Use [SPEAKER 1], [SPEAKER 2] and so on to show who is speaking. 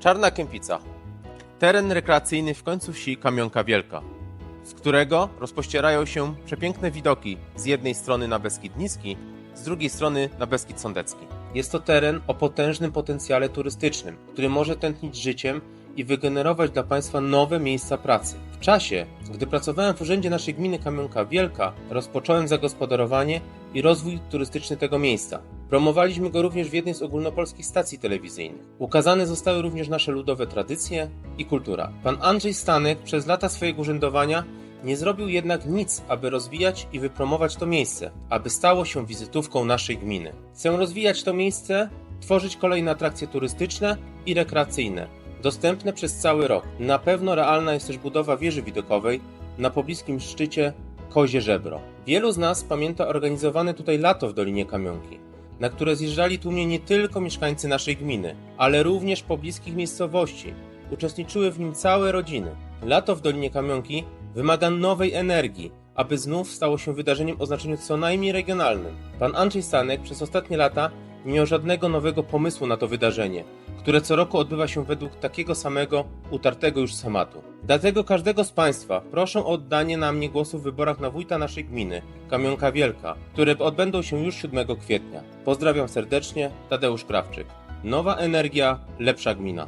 [SPEAKER 1] Czarna Kępica. Teren rekreacyjny w końcu wsi Kamionka Wielka, z którego rozpościerają się przepiękne widoki z jednej strony na Beskid Niski, z drugiej strony na Beskid Sądecki. Jest to teren o potężnym potencjale turystycznym, który może tętnić życiem i wygenerować dla Państwa nowe miejsca pracy. W czasie, gdy pracowałem w urzędzie naszej gminy Kamionka Wielka, rozpocząłem zagospodarowanie i rozwój turystyczny tego miejsca. Promowaliśmy go również w jednej z ogólnopolskich stacji telewizyjnych. Ukazane zostały również nasze ludowe tradycje i kultura. Pan Andrzej Stanek przez lata swojego urzędowania nie zrobił jednak nic, aby rozwijać i wypromować to miejsce, aby stało się wizytówką naszej gminy. Chcę rozwijać to miejsce, tworzyć kolejne atrakcje turystyczne i rekreacyjne, dostępne przez cały rok. Na pewno realna jest też budowa wieży widokowej na pobliskim szczycie Kozie Żebro. Wielu z nas pamięta organizowane tutaj lato w Dolinie Kamionki, na które zjeżdżali tłumnie nie tylko mieszkańcy naszej gminy, ale również pobliskich miejscowości. Uczestniczyły w nim całe rodziny. Lato w Dolinie Kamionki wymaga nowej energii, aby znów stało się wydarzeniem o znaczeniu co najmniej regionalnym. Pan Andrzej Stanek przez ostatnie lata nie miał żadnego nowego pomysłu na to wydarzenie, które co roku odbywa się według takiego samego, utartego już schematu. Dlatego każdego z Państwa proszę o oddanie na mnie głosu w wyborach na wójta naszej gminy, Kamionka Wielka, które odbędą się już 7 kwietnia. Pozdrawiam serdecznie, Tadeusz Krawczyk. Nowa energia, lepsza gmina.